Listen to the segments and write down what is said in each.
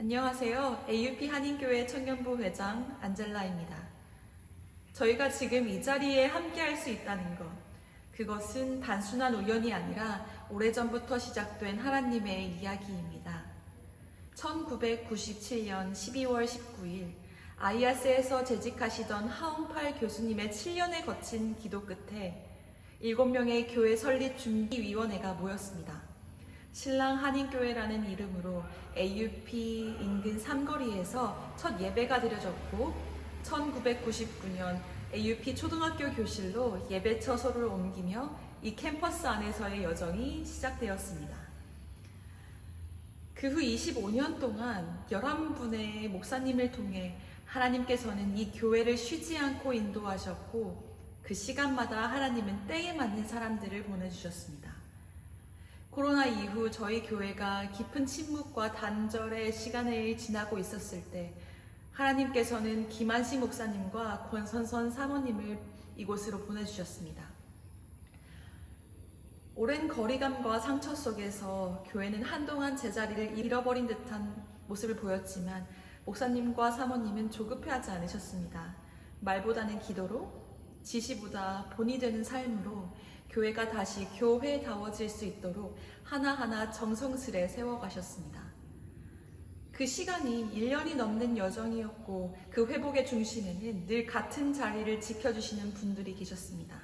안녕하세요. AUP 한인교회 청년부 회장 안젤라입니다. 저희가 지금 이 자리에 함께할 수 있다는 것, 그것은 단순한 우연이 아니라 오래전부터 시작된 하나님의 이야기입니다. 1997년 12월 19일 아이아스에서 재직하시던 하웅팔 교수님의 7년에 거친 기도 끝에 7명의 교회 설립 준비위원회가 모였습니다. 신랑 한인교회라는 이름으로 AUP 인근 삼거리에서 첫 예배가 드려졌고 1999년 AUP 초등학교 교실로 예배 처소를 옮기며 이 캠퍼스 안에서의 여정이 시작되었습니다. 그 후 25년 동안 11분의 목사님을 통해 하나님께서는 이 교회를 쉬지 않고 인도하셨고 그 시간마다 하나님은 때에 맞는 사람들을 보내주셨습니다. 코로나 이후 저희 교회가 깊은 침묵과 단절의 시간을 지나고 있었을 때 하나님께서는 김한식 목사님과 권선선 사모님을 이곳으로 보내주셨습니다. 오랜 거리감과 상처 속에서 교회는 한동안 제자리를 잃어버린 듯한 모습을 보였지만 목사님과 사모님은 조급해하지 않으셨습니다. 말보다는 기도로 지시보다 본이 되는 삶으로 교회가 다시 교회다워질 수 있도록 하나하나 정성스레 세워가셨습니다. 그 시간이 1년이 넘는 여정이었고 그 회복의 중심에는 늘 같은 자리를 지켜주시는 분들이 계셨습니다.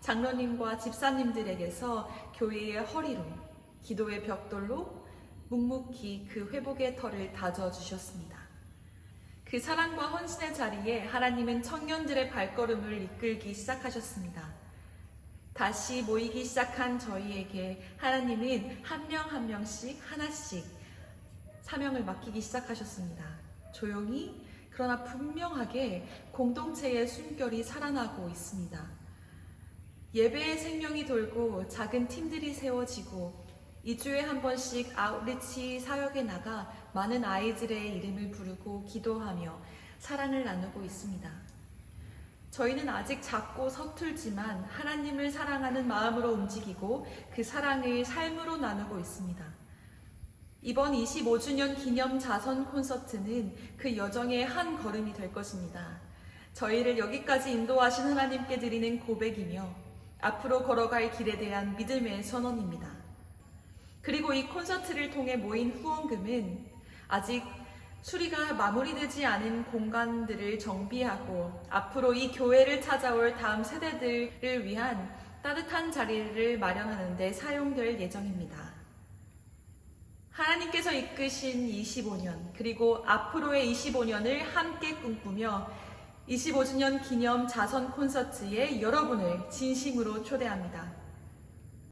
장로님과 집사님들에게서 교회의 허리로 기도의 벽돌로 묵묵히 그 회복의 털을 다져주셨습니다. 그 사랑과 헌신의 자리에 하나님은 청년들의 발걸음을 이끌기 시작하셨습니다. 다시 모이기 시작한 저희에게 하나님은 한명한 명씩 하나씩 사명을 맡기기 시작하셨습니다. 조용히 그러나 분명하게 공동체의 숨결이 살아나고 있습니다. 예배의 생명이 돌고 작은 팀들이 세워지고 2주에 한 번씩 아웃리치 사역에 나가 많은 아이들의 이름을 부르고 기도하며 사랑을 나누고 있습니다. 저희는 아직 작고 서툴지만 하나님을 사랑하는 마음으로 움직이고 그 사랑을 삶으로 나누고 있습니다. 이번 25주년 기념 자선 콘서트는 그 여정의 한 걸음이 될 것입니다. 저희를 여기까지 인도하신 하나님께 드리는 고백이며 앞으로 걸어갈 길에 대한 믿음의 선언입니다. 그리고 이 콘서트를 통해 모인 후원금은 아직 수리가 마무리되지 않은 공간들을 정비하고 앞으로 이 교회를 찾아올 다음 세대들을 위한 따뜻한 자리를 마련하는 데 사용될 예정입니다. 하나님께서 이끄신 25년, 그리고 앞으로의 25년을 함께 꿈꾸며 25주년 기념 자선 콘서트에 여러분을 진심으로 초대합니다.